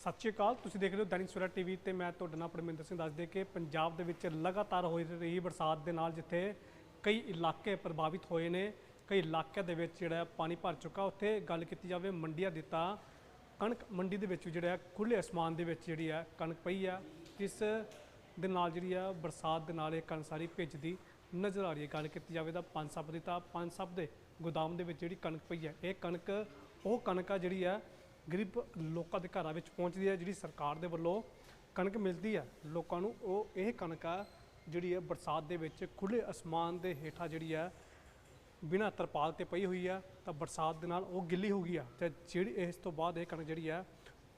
ਸਤਿ ਸ਼੍ਰੀ ਅਕਾਲ, ਤੁਸੀਂ ਦੇਖ ਰਹੇ ਹੋ ਦੈਨਿਕ ਸਵੇਰਾ ਟੀਵੀ ਤੇ ਮੈਂ ਤੁਹਾਡੇ ਨਾਲ ਪਰਮਿੰਦਰ ਸਿੰਘ ਦੱਸਦੇ ਕਿ ਪੰਜਾਬ ਦੇ ਵਿੱਚ ਲਗਾਤਾਰ ਹੋ ਰਹੀ ਬਰਸਾਤ ਦੇ ਨਾਲ ਜਿੱਥੇ ਕਈ ਇਲਾਕੇ ਪ੍ਰਭਾਵਿਤ ਹੋਏ ਨੇ, ਕਈ ਇਲਾਕਿਆਂ ਦੇ ਵਿੱਚ ਜਿਹੜਾ ਪਾਣੀ ਭਰ ਚੁੱਕਾ। ਉੱਥੇ ਗੱਲ ਕੀਤੀ ਜਾਵੇ ਮੰਡੀਆਂ ਦੀ ਤਾਂ ਕਣਕ ਮੰਡੀ ਦੇ ਵਿੱਚ ਜਿਹੜਾ ਹੈ ਖੁੱਲੇ ਅਸਮਾਨ ਦੇ ਵਿੱਚ ਜਿਹੜੀ ਹੈ ਕਣਕ ਪਈ ਆ ਜਿਸ ਦੇ ਨਾਲ ਜਿਹੜੀ ਆ ਬਰਸਾਤ ਦੇ ਨਾਲ ਇਹ ਕਣਕ ਸਾਰੀ ਭਿੱਜਦੀ ਨਜ਼ਰ ਆ ਰਹੀ ਹੈ। ਗੱਲ ਕੀਤੀ ਜਾਵੇ ਤਾਂ ਪੰਜ ਸੱਪ ਦੀ ਤਾਂ ਪੰਜ ਸੱਪ ਦੇ ਗੋਦਾਮ ਦੇ ਵਿੱਚ ਜਿਹੜੀ ਕਣਕ ਪਈ ਹੈ, ਇਹ ਕਣਕ, ਉਹ ਕਣਕ ਆ ਜਿਹੜੀ ਆ ਗਰੀਬ ਲੋਕਾਂ ਦੇ ਘਰਾਂ ਵਿੱਚ ਪਹੁੰਚਦੀ ਹੈ, ਜਿਹੜੀ ਸਰਕਾਰ ਦੇ ਵੱਲੋਂ ਕਣਕ ਮਿਲਦੀ ਹੈ, ਲੋਕਾਂ ਨੂੰ ਉਹ ਇਹ ਕਣਕ ਆ ਜਿਹੜੀ ਹੈ ਬਰਸਾਤ ਦੇ ਵਿੱਚ ਖੁੱਲੇ ਅਸਮਾਨ ਦੇ ਹੇਠਾਂ ਜਿਹੜੀ ਹੈ ਬਿਨਾਂ ਤਰਪਾਲ ਤੇ ਪਈ ਹੋਈ ਆ ਤਾਂ ਬਰਸਾਤ ਦੇ ਨਾਲ ਉਹ ਗਿੱਲੀ ਹੋ ਗਈ ਆ। ਤੇ ਜਿਹੜੀ ਇਸ ਤੋਂ ਬਾਅਦ ਇਹ ਕਣਕ ਜਿਹੜੀ ਆ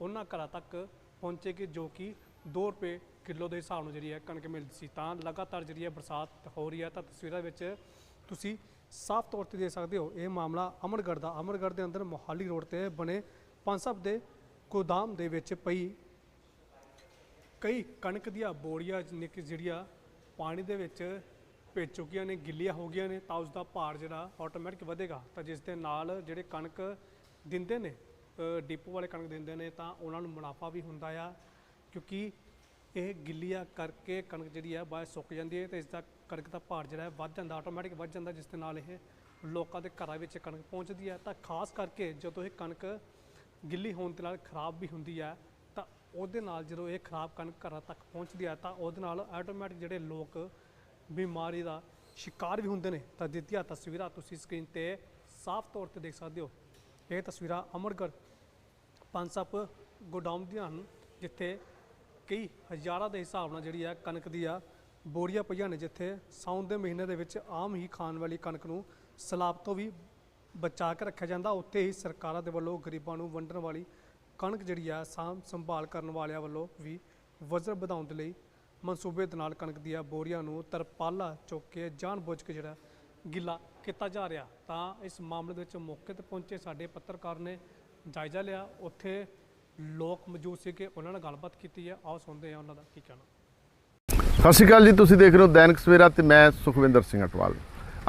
ਉਹਨਾਂ ਘਰਾਂ ਤੱਕ ਪਹੁੰਚੇਗੀ ਜੋ ਕਿ 2 ਰੁਪਏ ਕਿਲੋ ਦੇ ਹਿਸਾਬ ਨਾਲ ਜਿਹੜੀ ਹੈ ਕਣਕ ਮਿਲਦੀ ਸੀ। ਤਾਂ ਲਗਾਤਾਰ ਜਿਹੜੀ ਹੈ ਬਰਸਾਤ ਹੋ ਰਹੀ ਹੈ, ਤਾਂ ਤਸਵੀਰਾਂ ਵਿੱਚ ਤੁਸੀਂ ਸਾਫ਼ ਤੌਰ ਤੇ ਦੇਖ ਸਕਦੇ ਹੋ, ਇਹ ਮਾਮਲਾ ਅਮਰਗੜ੍ਹ ਦਾ। ਅਮਰਗੜ੍ਹ ਦੇ ਅੰਦਰ ਮੋਹਾਲੀ ਰੋਡ ਤੇ ਬਣੇ ਪੰਜ ਸਭ ਦੇ ਗੋਦਾਮ ਦੇ ਵਿੱਚ ਪਈ ਕਈ ਕਣਕ ਦੀਆਂ ਬੋਰੀਆਂ ਨਿਕ ਜਿਹੜੀਆਂ ਪਾਣੀ ਦੇ ਵਿੱਚ ਭਿੱਜ ਚੁੱਕੀਆਂ ਨੇ ਗਿੱਲੀਆਂ ਹੋ ਗਈਆਂ ਨੇ ਤਾਂ ਉਸ ਦਾ ਭਾਰ ਜਿਹੜਾ ਆਟੋਮੈਟਿਕ ਵਧੇਗਾ। ਤਾਂ ਜਿਸ ਦੇ ਨਾਲ ਜਿਹੜੇ ਕਣਕ ਦਿੰਦੇ ਨੇ ਅ, ਵਾਲੇ ਕਣਕ ਦਿੰਦੇ ਨੇ ਤਾਂ ਉਹਨਾਂ ਨੂੰ ਮੁਨਾਫਾ ਵੀ ਹੁੰਦਾ ਆ ਕਿਉਂਕਿ ਇਹ ਗਿੱਲੀਆਂ ਕਰਕੇ ਕਣਕ ਜਿਹੜੀ ਆ ਬਾਹਰ ਸੁੱਕ ਜਾਂਦੀ ਹੈ ਤੇ ਇਸ ਦਾ ਕਣਕ ਦਾ ਭਾਰ ਜਿਹੜਾ ਹੈ ਵੱਧ ਜਾਂਦਾ ਆਟੋਮੈਟਿਕ ਵੱਧ ਜਾਂਦਾ ਜਿਸ ਦੇ ਨਾਲ ਇਹ ਲੋਕਾਂ ਦੇ ਘਰਾਂ ਵਿੱਚ ਕਣਕ ਪਹੁੰਚਦੀ ਹੈ ਤਾਂ ਖਾਸ ਕਰਕੇ ਜਦੋਂ ਇਹ ਕਣਕ ਗਿੱਲੀ ਹੋਣ ਦੇ ਨਾਲ ਖਰਾਬ ਵੀ ਹੁੰਦੀ ਹੈ, ਤਾਂ ਉਹਦੇ ਨਾਲ ਜਦੋਂ ਇਹ ਖਰਾਬ ਕਣਕ ਘਰਾਂ ਤੱਕ ਪਹੁੰਚਦੀ ਹੈ, ਤਾਂ ਉਹਦੇ ਨਾਲ ਆਟੋਮੈਟਿਕ ਜਿਹੜੇ ਲੋਕ ਬਿਮਾਰੀ ਦਾ ਸ਼ਿਕਾਰ ਵੀ ਹੁੰਦੇ ਨੇ। ਤਾਂ ਦਿੱਤੀਆਂ ਤਸਵੀਰਾਂ ਤੁਸੀਂ ਸਕਰੀਨ ਤੇ ਸਾਫ਼ ਤੌਰ ਤੇ ਦੇਖ ਸਕਦੇ ਹੋ। ਇਹ ਤਸਵੀਰਾਂ ਅਮਰਗੜ੍ਹ ਪੰਜ ਸੱਪ ਗੋਡਾਊਨ ਦੀਆਂ ਹਨ, ਜਿੱਥੇ ਕਈ ਹਜ਼ਾਰਾਂ ਦੇ ਹਿਸਾਬ ਨਾਲ ਜਿਹੜੀ ਆ ਕਣਕ ਦੀ ਆ ਬੋਰੀਆਂ ਪਈਆਂ ਨੇ, ਜਿੱਥੇ ਸਾਉਣ ਦੇ ਮਹੀਨੇ ਦੇ ਵਿੱਚ ਆਮ ਹੀ ਖਾਣ ਵਾਲੀ ਕਣਕ ਨੂੰ ਸਲਾਬ ਤੋਂ ਵੀ ਬਚਾ ਕੇ ਰੱਖਿਆ ਜਾਂਦਾ। ਉੱਥੇ ਹੀ ਸਰਕਾਰਾਂ ਦੇ ਵੱਲੋਂ ਗਰੀਬਾਂ ਨੂੰ ਵੰਡਣ ਵਾਲੀ ਕਣਕ ਜਿਹੜੀ ਆ, ਸਾਂਭ ਸੰਭਾਲ ਕਰਨ ਵਾਲਿਆਂ ਵੱਲੋਂ ਵੀ ਵਜ਼ਨ ਵਧਾਉਣ ਦੇ ਲਈ ਮਨਸੂਬੇ ਦੇ ਨਾਲ ਕਣਕ ਦੀਆਂ ਬੋਰੀਆਂ ਨੂੰ ਤਰਪਾਲਾ ਚੁੱਕ ਕੇ ਜਾਣਬੁੱਝ ਕੇ ਜਿਹੜਾ ਗਿੱਲਾ ਕੀਤਾ ਜਾ ਰਿਹਾ। ਤਾਂ ਇਸ ਮਾਮਲੇ ਦੇ ਵਿੱਚ ਮੌਕੇ ਤੇ ਪਹੁੰਚੇ ਸਾਡੇ ਪੱਤਰਕਾਰ ਨੇ ਜਾਇਜ਼ਾ ਲਿਆ। ਉੱਥੇ ਲੋਕ ਮੌਜੂਦ ਸੀਗੇ, ਉਹਨਾਂ ਨਾਲ ਗੱਲਬਾਤ ਕੀਤੀ ਹੈ। ਆਓ ਸੁਣਦੇ ਹਾਂ ਉਹਨਾਂ ਦਾ ਕੀ ਕਹਿਣਾ। ਸਤਿ ਸ਼੍ਰੀ ਅਕਾਲ ਜੀ, ਤੁਸੀਂ ਦੇਖ ਰਹੇ ਹੋ ਦੈਨਿਕ ਸਵੇਰਾ ਤੇ ਮੈਂ ਸੁਖਵਿੰਦਰ ਸਿੰਘ ਅਟਵਾਲ।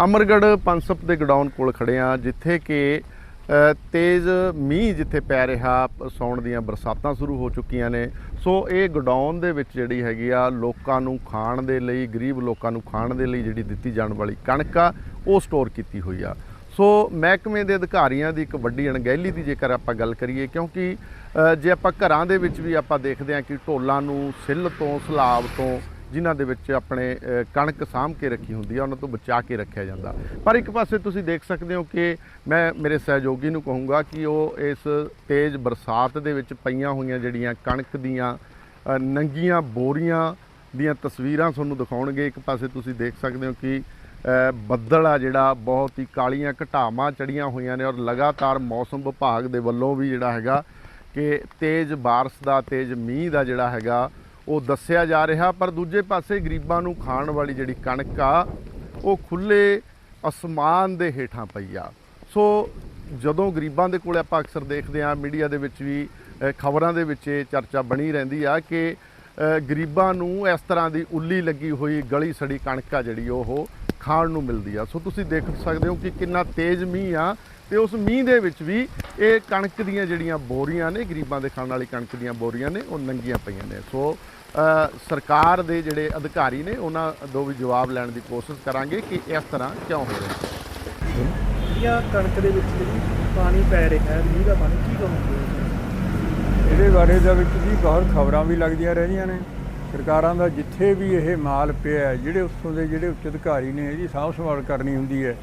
ਅਮਰਗੜ੍ਹ ਪੰਸਪ ਦੇ ਗਡਾਊਨ ਕੋਲ ਖੜੇ ਆ ਜਿੱਥੇ ਕਿ ਤੇਜ਼ ਮੀਂਹ ਜਿੱਥੇ ਪੈ ਰਿਹਾ ਸੌਣ ਦੀਆਂ ਬਰਸਾਤਾਂ ਸ਼ੁਰੂ ਹੋ ਚੁੱਕੀਆਂ ਨੇ। ਸੋ ਇਹ ਗਡਾਊਨ ਦੇ ਵਿੱਚ ਜਿਹੜੀ ਹੈਗੀ ਆ, ਲੋਕਾਂ ਨੂੰ ਖਾਣ ਦੇ ਲਈ, ਗਰੀਬ ਲੋਕਾਂ ਨੂੰ ਖਾਣ ਦੇ ਲਈ ਜਿਹੜੀ ਦਿੱਤੀ ਜਾਣ ਵਾਲੀ ਕਣਕ ਆ, ਉਹ ਸਟੋਰ ਕੀਤੀ ਹੋਈ ਆ। ਸੋ ਮਹਿਕਮੇ ਦੇ ਅਧਿਕਾਰੀਆਂ ਦੀ ਇੱਕ ਵੱਡੀ ਅਣਗਹਿਲੀ ਦੀ ਜੇਕਰ ਆਪਾਂ ਗੱਲ ਕਰੀਏ, ਕਿਉਂਕਿ ਜੇ ਆਪਾਂ ਘਰਾਂ ਦੇ ਵਿੱਚ ਵੀ ਆਪਾਂ ਦੇਖਦੇ ਹਾਂ ਕਿ ਢੋਲਾਂ ਨੂੰ ਸਿੱਲ ਤੋਂ, ਸਲਾਬ ਤੋਂ ਜਿਨ੍ਹਾਂ ਦੇ ਵਿੱਚ ਆਪਣੇ ਕਣਕ ਸਾਂਭ ਕੇ ਰੱਖੀ ਹੁੰਦੀ ਆ, ਉਹਨਾਂ ਤੋਂ ਬਚਾ ਕੇ ਰੱਖਿਆ ਜਾਂਦਾ। ਪਰ ਇੱਕ ਪਾਸੇ ਤੁਸੀਂ ਦੇਖ ਸਕਦੇ ਹੋ ਕਿ ਮੈਂ ਮੇਰੇ ਸਹਿਯੋਗੀ ਨੂੰ ਕਹੂੰਗਾ ਕਿ ਉਹ ਇਸ ਤੇਜ਼ ਬਰਸਾਤ ਦੇ ਵਿੱਚ ਪਈਆਂ ਹੋਈਆਂ ਜਿਹੜੀਆਂ ਕਣਕ ਦੀਆਂ ਨੰਗੀਆਂ ਬੋਰੀਆਂ ਦੀਆਂ ਤਸਵੀਰਾਂ ਤੁਹਾਨੂੰ ਦਿਖਾਉਣਗੇ। ਇੱਕ ਪਾਸੇ ਤੁਸੀਂ ਦੇਖ ਸਕਦੇ ਹੋ ਕਿ ਬੱਦਲ ਆ ਜਿਹੜਾ, ਬਹੁਤ ਹੀ ਕਾਲੀਆਂ ਘਟਾਵਾਂ ਚੜੀਆਂ ਹੋਈਆਂ ਨੇ ਔਰ ਲਗਾਤਾਰ ਮੌਸਮ ਵਿਭਾਗ ਦੇ ਵੱਲੋਂ ਵੀ ਜਿਹੜਾ ਹੈਗਾ ਕਿ ਤੇਜ਼ ਬਾਰਿਸ਼ ਦਾ, ਤੇਜ਼ ਮੀਂਹ ਦਾ ਜਿਹੜਾ ਹੈਗਾ ਉਹ ਦੱਸਿਆ ਜਾ ਰਿਹਾ, ਪਰ ਦੂਜੇ ਪਾਸੇ ਗਰੀਬਾਂ ਨੂੰ ਖਾਣ ਵਾਲੀ ਜਿਹੜੀ ਕਣਕ ਆ, ਉਹ ਖੁੱਲੇ ਅਸਮਾਨ ਦੇ ਹੇਠਾਂ ਪਈ ਆ। ਸੋ ਜਦੋਂ ਗਰੀਬਾਂ ਦੇ ਕੋਲ ਆਪਾਂ ਅਕਸਰ ਦੇਖਦੇ ਆ ਮੀਡੀਆ ਦੇ ਵਿੱਚ ਵੀ ਖਬਰਾਂ ਦੇ ਵਿੱਚ ਇਹ ਚਰਚਾ ਬਣੀ ਰਹਿੰਦੀ ਆ ਕਿ ਗਰੀਬਾਂ ਨੂੰ ਇਸ ਤਰ੍ਹਾਂ ਦੀ ਉੱਲੀ ਲੱਗੀ ਹੋਈ ਗਲੀ ਸੜੀ ਕਣਕ ਆ ਜਿਹੜੀ ਉਹ ਖਾਣ ਨੂੰ ਮਿਲਦੀ ਆ। ਸੋ ਤੁਸੀਂ ਦੇਖ ਸਕਦੇ ਹੋ ਕਿ ਕਿੰਨਾ ਤੇਜ਼ ਮੀਂਹ ਆ ਤੇ ਉਸ ਮੀਂਹ ਦੇ ਵਿੱਚ ਵੀ ਇਹ ਕਣਕ ਦੀਆਂ ਜਿਹੜੀਆਂ ਬੋਰੀਆਂ ਨੇ ਗਰੀਬਾਂ ਦੇ ਖਾਣ ਵਾਲੀ ਕਣਕ ਦੀਆਂ ਬੋਰੀਆਂ ਨੇ ਉਹ ਨੰਗੀਆਂ ਪਈਆਂ ਨੇ। ਸੋ ਸਰਕਾਰ ਦੇ ਜਿਹੜੇ ਅਧਿਕਾਰੀ ਨੇ ਉਹਨਾਂ ਤੋਂ ਵੀ ਜਵਾਬ ਲੈਣ ਦੀ ਕੋਸ਼ਿਸ਼ ਕਰਾਂਗੇ ਕਿ ਇਸ ਤਰ੍ਹਾਂ ਕਿਉਂ ਹੋ ਰਿਹਾ। ਜਿਹੜੀਆਂ ਕਣਕ ਦੇ ਵਿੱਚ ਜਿਹੜੀ ਪਾਣੀ ਪੈ ਰਿਹਾ ਹੈ। ਮੀਂਹ ਦਾ ਪਾਣੀ ਕੀ ਕਹੋਗੇ ਇਹਦੇ ਬਾਰੇ ਦਾ ਵਿੱਚ ਜੀ ਬਹੁਤ ਖਬਰਾਂ ਵੀ ਲੱਗਦੀਆਂ ਰਹਿੰਦੀਆਂ ਨੇ। ਸਰਕਾਰਾਂ ਦਾ ਜਿੱਥੇ ਵੀ ਇਹ ਮਾਲ ਪਿਆ ਜਿਹੜੇ ਉੱਥੋਂ ਦੇ ਜਿਹੜੇ ਉੱਚ ਅਧਿਕਾਰੀ ਨੇ, ਇਹਦੀ ਸਾਂਭ ਸੰਭਾਲ ਕਰਨੀ ਹੁੰਦੀ ਹੈ।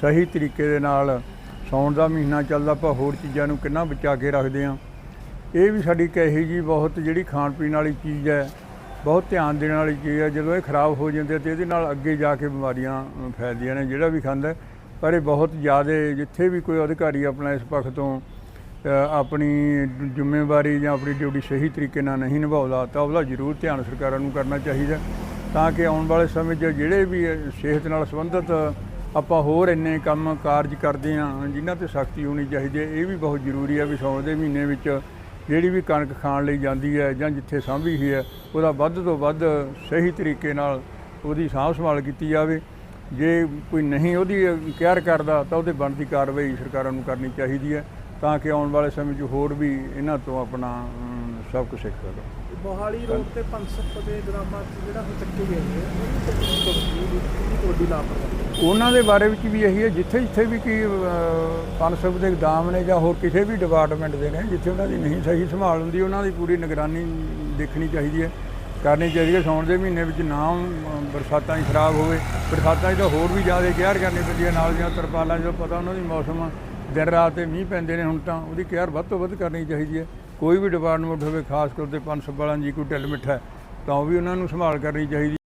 ਸਹੀ ਤਰੀਕੇ ਦੇ ਨਾਲ ਸੌਣ ਦਾ ਮਹੀਨਾ ਚੱਲਦਾ, ਆਪਾਂ ਹੋਰ ਚੀਜ਼ਾਂ ਨੂੰ ਕਿੰਨਾ ਬਚਾ ਕੇ ਰੱਖਦੇ ਹਾਂ। ਇਹ ਵੀ ਸਾਡੀ ਕਹੀ ਜੀ ਬਹੁਤ ਜਿਹੜੀ ਖਾਣ ਪੀਣ ਵਾਲੀ ਚੀਜ਼ ਹੈ, ਬਹੁਤ ਧਿਆਨ ਦੇਣ ਵਾਲੀ ਚੀਜ਼ ਹੈ। ਜਦੋਂ ਇਹ ਖਰਾਬ ਹੋ ਜਾਂਦੇ ਤੇ ਇਹਦੇ ਨਾਲ ਅੱਗੇ ਜਾ ਕੇ ਬਿਮਾਰੀਆਂ ਫੈਲਦੀਆਂ ਨੇ, ਜਿਹੜਾ ਵੀ ਖਾਂਦਾ ਪਰ ਇਹ ਬਹੁਤ ਜ਼ਿਆਦਾ, ਜਿੱਥੇ ਵੀ ਕੋਈ ਅਧਿਕਾਰੀ ਆਪਣਾ ਇਸ ਪੱਖ ਤੋਂ ਆਪਣੀ ਜ਼ਿੰਮੇਵਾਰੀ ਜਾਂ ਆਪਣੀ ਡਿਊਟੀ ਸਹੀ ਤਰੀਕੇ ਨਾਲ ਨਹੀਂ ਨਿਭਾਉਂਦਾ ਤਾਂ ਉਹਦਾ ਜ਼ਰੂਰ ਧਿਆਨ ਸਰਕਾਰਾਂ ਨੂੰ ਕਰਨਾ ਚਾਹੀਦਾ ਤਾਂ ਕਿ ਆਉਣ ਵਾਲੇ ਸਮੇਂ 'ਚ ਜਿਹੜੇ ਵੀ ਸਿਹਤ ਨਾਲ ਸੰਬੰਧਿਤ ਆਪਾਂ ਹੋਰ ਇੰਨੇ ਕੰਮ ਕਾਰਜ ਕਰਦੇ ਹਾਂ, ਜਿਨ੍ਹਾਂ ਤੇ ਸਖਤੀ ਹੋਣੀ ਚਾਹੀਦੀ ਹੈ, ਇਹ ਵੀ ਬਹੁਤ ਜ਼ਰੂਰੀ ਹੈ ਵੀ ਸਾਉਣ ਦੇ ਮਹੀਨੇ ਵਿੱਚ ਜਿਹੜੀ ਵੀ ਕਣਕ ਖਾਣ ਲਈ ਜਾਂਦੀ ਹੈ ਜਾਂ ਜਿੱਥੇ ਸਾਂਭੀ ਹੀ ਹੈ, ਉਹਦਾ ਵੱਧ ਤੋਂ ਵੱਧ ਸਹੀ ਤਰੀਕੇ ਨਾਲ ਉਹਦੀ ਸਾਂਭ ਸੰਭਾਲ ਕੀਤੀ ਜਾਵੇ। ਜੇ ਕੋਈ ਨਹੀਂ ਉਹਦੀ ਕੇਅਰ ਕਰਦਾ ਤਾਂ ਉਹਦੇ ਬਣਦੀ ਕਾਰਵਾਈ ਸਰਕਾਰਾਂ ਨੂੰ ਕਰਨੀ ਚਾਹੀਦੀ ਹੈ। ਤਾਂ ਕਿ ਆਉਣ ਵਾਲੇ ਸਮੇਂ 'ਚ ਹੋਰ ਵੀ ਇਹਨਾਂ ਤੋਂ ਆਪਣਾ ਸਭ ਕੁਝ ਸਿੱਖ ਸਕਦਾ ਮੋਹਾਲੀ ਰੋਡ ਤੇ ਪੰਸਪ ਦੇ ਗ੍ਰਾਮਾਂ 'ਚ ਜਿਹੜਾ ਹੁਣ ਚੱਕੇ ਗਏ ਨੇ ਉਹਦੀ ਤੁਹਾਡੀ ਲਾਪਰਵਾਹੀ ਉਹਨਾਂ ਦੇ ਬਾਰੇ ਵਿੱਚ ਵੀ ਇਹੀ ਹੈ ਜਿੱਥੇ ਜਿੱਥੇ ਵੀ ਕੀ ਪਨਸਬ ਦੇ ਗਦਾਮ ਨੇ ਜਾਂ ਹੋਰ ਕਿਸੇ ਵੀ ਡਿਪਾਰਟਮੈਂਟ ਦੇ ਨੇ ਜਿੱਥੇ ਉਹਨਾਂ ਦੀ ਨਹੀਂ ਸਹੀ ਸੰਭਾਲ ਹੁੰਦੀ ਉਹਨਾਂ ਦੀ ਪੂਰੀ ਨਿਗਰਾਨੀ ਦੇਖਣੀ ਚਾਹੀਦੀ ਹੈ ਕਰਨੀ ਚਾਹੀਦੀ ਹੈ ਸਾਉਣ ਦੇ ਮਹੀਨੇ ਵਿੱਚ ਨਾ ਬਰਸਾਤਾਂ 'ਚ ਖਰਾਬ ਹੋਵੇ। ਬਰਸਾਤਾਂ 'ਚ ਤਾਂ ਹੋਰ ਵੀ ਜ਼ਿਆਦਾ ਕੇਅਰ ਕਰਨੀ ਪੈਂਦੀ ਹੈ ਨਾਲ ਦੀਆਂ ਤਰਪਾਲਾਂ ਜਦੋਂ ਪਤਾ ਉਹਨਾਂ ਦੀ ਮੌਸਮ ਦਿਨ ਰਾਤ ਤੇ ਮੀਂਹ ਪੈਂਦੇ ਨੇ ਹੁਣ ਤਾਂ ਉਹਦੀ ਕੇਅਰ ਵੱਧ ਤੋਂ ਵੱਧ ਕਰਨੀ ਚਾਹੀਦੀ ਹੈ। ਕੋਈ ਵੀ ਡਿਪਾਰਟਮੈਂਟ ਹੋਵੇ ਖਾਸ ਕਰਕੇ ਪਨਸਬ ਵਾਲਾ ਜੀ ਕੋਈ ਢਿੱਲ ਮਿੱਠਾ ਹੈ, ਤਾਂ ਉਹ ਵੀ ਉਹਨਾਂ ਨੂੰ ਸੰਭਾਲ ਕਰਨੀ ਚਾਹੀਦੀ